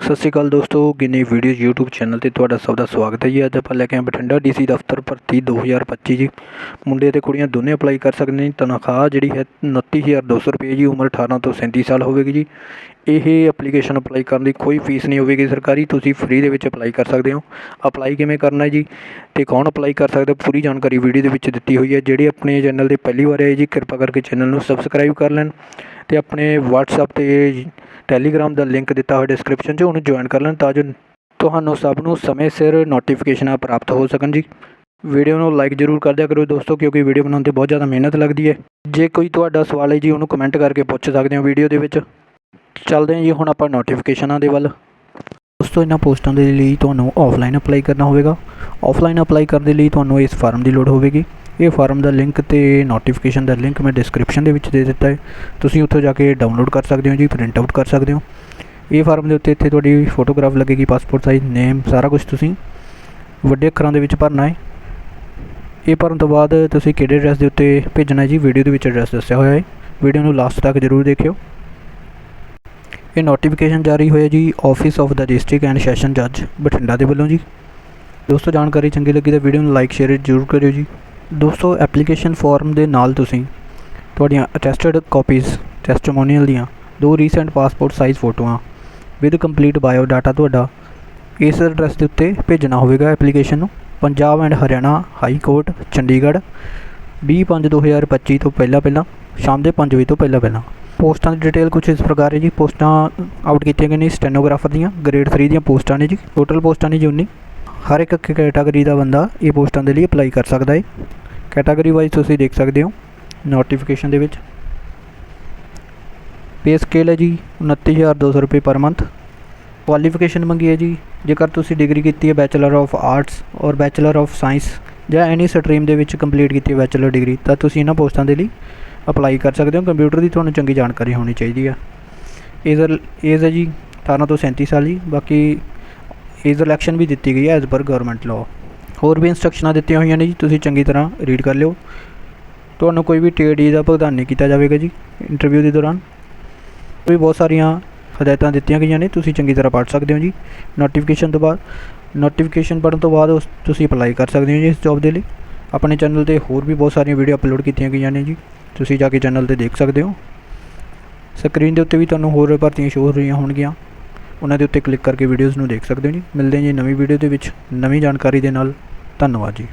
ਸਤਿ ਸ਼੍ਰੀ ਅਕਾਲ ਦੋਸਤੋ, ਗਿਨੀ videos YouTube channel ਤੇ ਤੁਹਾਡਾ ਸਭ ਦਾ ਸਵਾਗਤ ਹੈ ਜੀ। ਅੱਜ ਆਪਾਂ ਲੈ ਕੇ ਆਏ ਬਠਿੰਡਾ ਡੀਸੀ ਦਫ਼ਤਰ ਭਰਤੀ 2025 ਜੀ। ਮੁੰਡੇ ਤੇ ਕੁੜੀਆਂ ਦੋਨੇ ਅਪਲਾਈ ਕਰ ਸਕਦੇ ਨੇ। ਤਨਖਾਹ ਜਿਹੜੀ ਹੈ 29200 ਰੁਪਏ ਜੀ, ਉਮਰ 18 ਤੋਂ 37 ਸਾਲ ਹੋਵੇਗੀ ਜੀ। ਇਹ ਐਪਲੀਕੇਸ਼ਨ ਅਪਲਾਈ ਕਰਨ ਦੀ ਕੋਈ ਫੀਸ ਨਹੀਂ ਹੋਵੇਗੀ ਸਰਕਾਰੀ, ਤੁਸੀਂ ਫ੍ਰੀ ਦੇ ਵਿੱਚ ਅਪਲਾਈ ਕਰ ਸਕਦੇ ਹੋ। ਅਪਲਾਈ ਕਿਵੇਂ ਕਰਨਾ ਹੈ ਜੀ? ਤੇ ਕੌਣ ਅਪਲਾਈ ਕਰ ਸਕਦਾ? ਪੂਰੀ ਜਾਣਕਾਰੀ ਵੀਡੀਓ ਦੇ ਵਿੱਚ ਦਿੱਤੀ ਹੋਈ ਹੈ। ਜਿਹੜੇ ਆਪਣੇ ਚੈਨਲ ਤੇ ਪਹਿਲੀ ਵਾਰ ਆਏ ਜੀ, ਕਿਰਪਾ ਕਰਕੇ ਚੈਨਲ ਨੂੰ ਸਬਸਕ੍ਰਾਈਬ ਕਰ ਲੈਣ। ਤੇ ਆਪਣੇ WhatsApp ਤੇ ਟੈਲੀਗ੍ਰਾਮ ਦਾ ਲਿੰਕ ਦਿੱਤਾ ਹੋਇਆ ਡਿਸਕ੍ਰਿਪਸ਼ਨ 'ਚ, ਉਹਨੂੰ ਜੁਆਇਨ ਕਰ ਲੈਣ ਤਾਂ ਜੋ ਤੁਹਾਨੂੰ ਸਭ ਨੂੰ ਸਮੇਂ ਸਿਰ ਨੋਟੀਫਿਕੇਸ਼ਨਾਂ ਪ੍ਰਾਪਤ ਹੋ ਸਕਣ ਜੀ। ਵੀਡੀਓ ਨੂੰ ਲਾਈਕ ਜ਼ਰੂਰ ਕਰ ਦਿਆ ਕਰੋ ਦੋਸਤੋ, ਕਿਉਂਕਿ ਵੀਡੀਓ ਬਣਾਉਣ ਤੇ ਬਹੁਤ ਜ਼ਿਆਦਾ ਮਿਹਨਤ ਲੱਗਦੀ ਹੈ। ਜੇ ਕੋਈ ਤੁਹਾਡਾ ਸਵਾਲ ਹੈ ਜੀ, ਉਹਨੂੰ ਕਮੈਂਟ ਕਰਕੇ ਪੁੱਛ ਸਕਦੇ ਹੋ ਵੀਡੀਓ ਦੇ ਵਿੱਚ। ਚੱਲਦੇ ਹਾਂ ਜੀ, ਹੁਣ ਆਪਾਂ ਨੋਟੀਫਿਕੇਸ਼ਨਾਂ ਦੇ ਵੱਲ। ਦੋਸਤੋ, ਇਹਨਾਂ ਪੋਸਟਾਂ ਦੇ ਲਈ ਤੁਹਾਨੂੰ ਆਫਲਾਈਨ ਅਪਲਾਈ ਕਰਨਾ ਹੋਵੇਗਾ। ਆਫਲਾਈਨ ਅਪਲਾਈ ਕਰਨ ਦੇ ਲਈ ਤੁਹਾਨੂੰ ਇਸ ਫਾਰਮ ਦੀ ਲੋੜ ਹੋਵੇਗੀ। ਇਹ ਫਾਰਮ ਦਾ ਲਿੰਕ ਤੇ ਨੋਟੀਫਿਕੇਸ਼ਨ ਦਾ ਲਿੰਕ ਮੈਂ ਡਿਸਕ੍ਰਿਪਸ਼ਨ ਦੇ ਵਿੱਚ ਦੇ ਦਿੱਤਾ ਹੈ। ਤੁਸੀਂ ਉੱਥੋਂ ਜਾ ਕੇ ਡਾਊਨਲੋਡ ਕਰ ਸਕਦੇ ਹੋ ਜੀ ਪ੍ਰਿੰਟ ਆਊਟ ਕਰ ਸਕਦੇ ਹੋ। ਇਹ ਫਾਰਮ ਦੇ ਉੱਤੇ ਇੱਥੇ ਤੁਹਾਡੀ ਫੋਟੋਗ੍ਰਾਫ ਲੱਗੇਗੀ ਪਾਸਪੋਰਟ ਸਾਈਜ਼ ਨੇਮ ਸਾਰਾ ਕੁਝ ਤੁਸੀਂ ਵੱਡੇ ਅੱਖਰਾਂ ਦੇ ਵਿੱਚ ਭਰਨਾ ਹੈ। ਇਹ ਭਰਨ ਤੋਂ ਬਾਅਦ ਤੁਸੀਂ ਕਿਹੜੇ ਐਡਰੈਸ ਦੇ ਉੱਤੇ ਭੇਜਣਾ ਹੈ ਜੀ ਵੀਡੀਓ ਦੇ ਵਿੱਚ ਐਡਰੈਸ ਦੱਸਿਆ ਹੋਇਆ ਹੈ। ਵੀਡੀਓ ਨੂੰ ਲਾਸਟ ਤੱਕ ਜ਼ਰੂਰ ਦੇਖਿਓ। ਇਹ ਨੋਟੀਫਿਕੇਸ਼ਨ ਜਾਰੀ ਹੋਇਆ ਜੀ ਆਫਿਸ ਆਫ ਦਾ ਡਿਸਟ੍ਰਿਕਟ ਐਂਡ ਸੈਸ਼ਨ ਜੱਜ ਬਠਿੰਡਾ ਦੇ ਵੱਲੋਂ ਜੀ। ਦੋਸਤੋ, ਜਾਣਕਾਰੀ ਚੰਗੀ ਲੱਗੀ ਤਾਂ ਵੀਡੀਓ ਨੂੰ ਲਾਈਕ ਸ਼ੇਅਰ ਜ਼ਰੂਰ ਕਰਿਓ ਜੀ। ਦੋਸਤੋ ਐਪਲੀਕੇਸ਼ਨ ਫਾਰਮ ਦੇ ਨਾਲ ਤੁਸੀਂ ਤੁਹਾਡੀਆਂ ਅਟੈਸਟਡ ਕਾਪੀਜ਼ ਟੈਸਟਮੋਨੀਅਲ ਦੀਆਂ ਦੋ ਰੀਸੈਂਟ ਪਾਸਪੋਰਟ ਸਾਈਜ਼ ਫੋਟੋਆਂ ਵਿਦ ਕੰਪਲੀਟ ਬਾਇਓ ਡਾਟਾ ਤੁਹਾਡਾ ਇਸ ਐਡਰੈਸ ਦੇ ਉੱਤੇ ਭੇਜਣਾ ਹੋਵੇਗਾ ਐਪਲੀਕੇਸ਼ਨ ਨੂੰ। Punjab and Haryana high court Chandigarh 20/5/2025 ਤੋਂ ਪਹਿਲਾਂ ਪਹਿਲਾਂ, ਸ਼ਾਮ ਦੇ 5 ਵਜੇ ਤੋਂ ਪਹਿਲਾਂ ਪਹਿਲਾਂ। ਪੋਸਟਾਂ ਦੀ ਡਿਟੇਲ ਕੁਝ ਇਸ ਪ੍ਰਕਾਰ ਹੈ ਜੀ। ਪੋਸਟਾਂ ਆਊਟ ਕੀਤੀਆਂ ਗਈਆਂ ਨੇ ਸਟੈਨੋਗ੍ਰਾਫਰ ਦੀਆਂ ਗ੍ਰੇਡ 3 ਦੀਆਂ ਪੋਸਟਾਂ ਨੇ ਜੀ। ਟੋਟਲ ਪੋਸਟਾਂ ਨੇ ਜੀ 19 ਹਰ ਇੱਕ ਕੈਟਾਗਰੀ ਦਾ ਬੰਦਾ ਇਹ ਪੋਸਟਾਂ ਦੇ ਲਈ ਅਪਲਾਈ ਕਰ ਸਕਦਾ ਹੈ ਕੈਟਾਗਰੀ ਵਾਈਜ਼ ਤੁਸੀਂ ਦੇਖ ਸਕਦੇ ਹੋ ਨੋਟੀਫਿਕੇਸ਼ਨ ਦੇ ਵਿੱਚ। ਪੇ ਸਕੇਲ ਹੈ ਜੀ 29200 ਰੁਪਏ ਪਰ ਮੰਥ ਕੁਆਲੀਫਿਕੇਸ਼ਨ ਮੰਗੀ ਹੈ ਜੀ, ਜੇਕਰ ਤੁਸੀਂ ਡਿਗਰੀ ਕੀਤੀ ਹੈ ਬੈਚਲਰ ਆਫ ਆਰਟਸ ਔਰ ਬੈਚਲਰ ਆਫ ਸਾਇੰਸ ਜਾਂ ਐਨੀ ਸਟਰੀਮ ਦੇ ਵਿੱਚ ਕੰਪਲੀਟ ਕੀਤੀ ਹੈ ਬੈਚਲਰ ਡਿਗਰੀ ਤਾਂ ਤੁਸੀਂ ਇਹਨਾਂ ਪੋਸਟਾਂ ਦੇ ਲਈ ਅਪਲਾਈ ਕਰ ਸਕਦੇ ਹੋ। ਕੰਪਿਊਟਰ ਦੀ ਤੁਹਾਨੂੰ ਚੰਗੀ ਜਾਣਕਾਰੀ ਹੋਣੀ ਚਾਹੀਦੀ ਆ ਏਜ ਏਜ ਹੈ ਜੀ 18 ਤੋਂ 37 ਸਾਲ ਜੀ, ਬਾਕੀ ਏਜ ਇਲੈਕਸ਼ਨ ਵੀ ਦਿੱਤੀ ਗਈ ਹੈ ਐਜ਼ ਪਰ ਗਵਰਨਮੈਂਟ ਲਾਅ ਹੋਰ ਵੀ ਇਨਸਟਰਕਸ਼ਨਾਂ ਦਿੱਤੀਆਂ ਹੋਈਆਂ ਨੇ ਜੀ, ਤੁਸੀਂ ਚੰਗੀ ਤਰ੍ਹਾਂ ਰੀਡ ਕਰ ਲਿਓ। ਤੁਹਾਨੂੰ ਕੋਈ ਵੀ ਟੀਡੀ ਦਾ ਭੁਗਤਾਨ ਨਹੀਂ ਕੀਤਾ ਜਾਵੇਗਾ ਜੀ ਇੰਟਰਵਿਊ ਦੇ ਦੌਰਾਨ। ਵੀ ਬਹੁਤ ਸਾਰੀਆਂ ਹਦਾਇਤਾਂ ਦਿੱਤੀਆਂ ਗਈਆਂ ਨੇ, ਤੁਸੀਂ ਚੰਗੀ ਤਰ੍ਹਾਂ ਪੜ੍ਹ ਸਕਦੇ ਹੋ ਜੀ। ਨੋਟੀਫਿਕੇਸ਼ਨ ਤੋਂ ਬਾਅਦ ਨੋਟੀਫਿਕੇਸ਼ਨ ਪੜ੍ਹਨ ਤੋਂ ਬਾਅਦ ਉਸ ਤੁਸੀਂ ਅਪਲਾਈ ਕਰ ਸਕਦੇ ਹੋ ਜੀ ਇਸ ਜੌਬ ਦੇ ਲਈ। ਆਪਣੇ ਚੈਨਲ ਤੇ ਹੋਰ ਵੀ ਬਹੁਤ ਸਾਰੀਆਂ ਵੀਡੀਓ ਅਪਲੋਡ ਕੀਤੀਆਂ ਗਈਆਂ ਨੇ ਜੀ। ਤੁਸੀਂ ਜਾ ਕੇ ਚੈਨਲ ਤੇ ਦੇਖ ਸਕਦੇ ਹੋ। ਸਕਰੀਨ ਦੇ ਉੱਤੇ ਵੀ ਤੁਹਾਨੂੰ ਹੋਰ ਭਰਤੀਆਂ ਸ਼ੋਅ ਹੋ ਰਹੀਆਂ ਹੋਣਗੀਆਂ। ਉਹਨਾਂ ਦੇ ਉੱਤੇ ਕਲਿੱਕ ਕਰਕੇ ਵੀਡੀਓਜ਼ ਨੂੰ ਦੇਖ ਸਕਦੇ ਹੋ ਜੀ। ਮਿਲਦੇ ਹਾਂ ਜੀ ਨਵੀਂ ਵੀਡੀਓ ਦੇ ਵਿੱਚ। ਨਵੀਂ ਜਾਣਕਾਰੀ ਦੇ ਨਾਲ। ਧੰਨਵਾਦ ਜੀ।